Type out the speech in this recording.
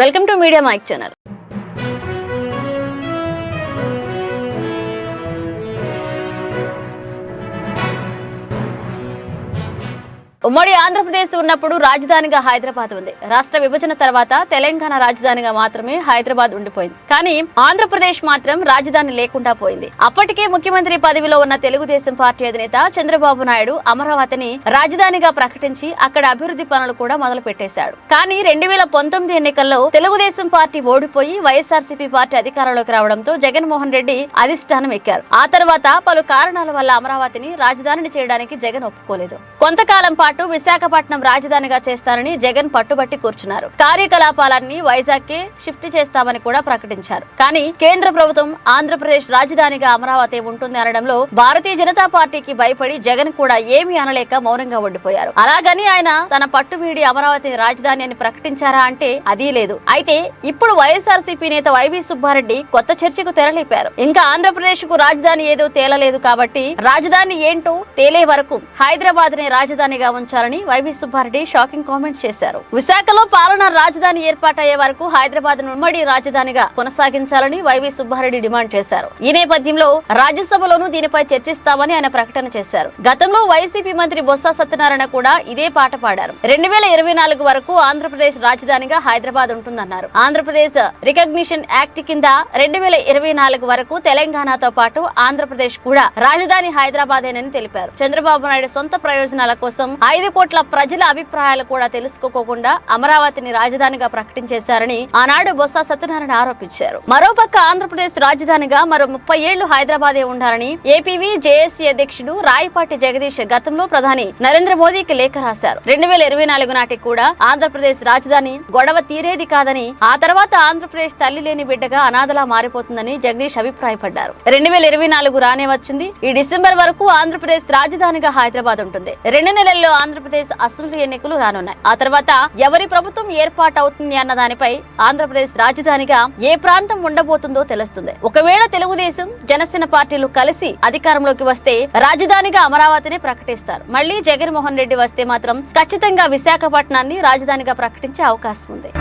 Welcome to media mic channel. ఉమ్మడి ఆంధ్రప్రదేశ్ ఉన్నప్పుడు రాజధానిగా హైదరాబాద్ ఉంది. రాష్ట్ర విభజన తర్వాత తెలంగాణ రాజధానిగా మాత్రమే హైదరాబాద్ ఉండిపోయింది. కానీ ఆంధ్రప్రదేశ్ మాత్రం రాజధాని లేకుండా పోయింది. అప్పటికే ముఖ్యమంత్రి పదవిలో ఉన్న తెలుగుదేశం పార్టీ అధినేత చంద్రబాబు నాయుడు అమరావతిని రాజధానిగా ప్రకటించి అక్కడ అభివృద్ధి పనులు కూడా మొదలు పెట్టేశాడు. కానీ రెండు వేల పంతొమ్మిది ఎన్నికల్లో తెలుగుదేశం పార్టీ ఓడిపోయి వైఎస్ఆర్సీపీ పార్టీ అధికారంలోకి రావడంతో జగన్మోహన్ రెడ్డి అధిష్టానం ఎక్కారు. ఆ తర్వాత పలు కారణాల వల్ల అమరావతిని రాజధానిని చేయడానికి జగన్ ఒప్పుకోలేదు. కొంతకాలం పాటు విశాఖపట్నం రాజధానిగా చేస్తారని జగన్ పట్టుబట్టి కూర్చున్నారు. కార్యకలాపాలన్నీ వైజాగ్కి షిఫ్ట్ చేస్తామని కూడా ప్రకటించారు. కానీ కేంద్ర ప్రభుత్వం ఆంధ్రప్రదేశ్ రాజధానిగా అమరావతి ఉంటుంది అనడంలో భారతీయ జనతా పార్టీకి భయపడి జగన్ కూడా ఏమీ అనలేక మౌనంగా ఉండిపోయారు. అలాగని ఆయన తన పట్టు వీడి అమరావతి రాజధాని అని ప్రకటించారా అంటే అదీ లేదు. అయితే ఇప్పుడు వైఎస్ఆర్సీపీ నేత వైవి సుబ్బారెడ్డి కొత్త చర్చకు తెరలేపారు. ఇంకా ఆంధ్రప్రదేశ్కు రాజధాని ఏదో తేలలేదు కాబట్టి రాజధాని ఏంటో తేలే వరకు హైదరాబాద్ నే రాజధానిగా ఉంచాలని వైవి సుబ్బారెడ్డి షాకింగ్ కామెంట్ చేశారు. విశాఖలో పాలన రాజధాని ఏర్పాటయ్యే వరకు హైదరాబాద్ ఉమ్మడి రాజధానిగా కొనసాగించాలని వైవి సుబ్బారెడ్డి డిమాండ్ చేశారు. ఈ నేపథ్యంలో రాజ్యసభలోనూ దీనిపై చర్చిస్తామని ఆయన ప్రకటన చేశారు. గతంలో వైసీపీ మంత్రి బొత్స సత్యనారాయణ కూడా ఇదే పాట పాడారు. రెండు వేల ఇరవై నాలుగు వరకు ఆంధ్రప్రదేశ్ రాజధానిగా హైదరాబాద్ ఉంటుందన్నారు. ఆంధ్రప్రదేశ్ రికగ్నిషన్ యాక్ట్ కింద రెండు వేల ఇరవై నాలుగు వరకు తెలంగాణతో పాటు ఆంధ్రప్రదేశ్ కూడా రాజధాని హైదరాబాదేనని తెలిపారు. చంద్రబాబు నాయుడు సొంత ప్రయోజనాల కోసం ఐదు కోట్ల ప్రజల అభిప్రాయాలు కూడా తెలుసుకోకుండా అమరావతిని రాజధానిగా ప్రకటించేశారని ఆనాడు బొత్స సత్యనారాయణ ఆరోపించారు. మరోపక్క ఆంధ్రప్రదేశ్ రాజధానిగా మరో ముప్పై ఏళ్ళు హైదరాబాదే ఉండాలని ఏపీవీ జేఏసీ అధ్యక్షుడు రాయపాటి జగదీష్ గతంలో ప్రధాని నరేంద్ర మోదీకి లేఖ రాశారు. రెండు వేల ఇరవై నాలుగు నాటికి కూడా ఆంధ్రప్రదేశ్ రాజధాని గొడవ తీరేది కాదని ఆ తర్వాత ఆంధ్రప్రదేశ్ తల్లి లేని బిడ్డగా అనాథలా మారిపోతుందని జగదీష్ అభిప్రాయపడ్డారు. రెండు వేల ఇరవై నాలుగు రానే వచ్చింది. ఈ డిసెంబర్ వరకు ఆంధ్రప్రదేశ్ రాజధానిగా హైదరాబాద్ ఉంటుంది. రెండు నెలల్లో ఆంధ్రప్రదేశ్ అసెంబ్లీ ఎన్నికలు రానున్నాయి. ఆ తర్వాత ఎవరి ప్రభుత్వం ఏర్పాటు అవుతుంది అన్న దానిపై ఆంధ్రప్రదేశ్ రాజధానిగా ఏ ప్రాంతం ఉండబోతుందో తెలుస్తుంది. ఒకవేళ తెలుగుదేశం జనసేన పార్టీలు కలిసి అధికారంలోకి వస్తే రాజధానిగా అమరావతిని ప్రకటిస్తారు. మళ్ళీ జగన్మోహన్ రెడ్డి వస్తే మాత్రం ఖచ్చితంగా విశాఖపట్నాన్ని రాజధానిగా ప్రకటించే అవకాశం ఉంది.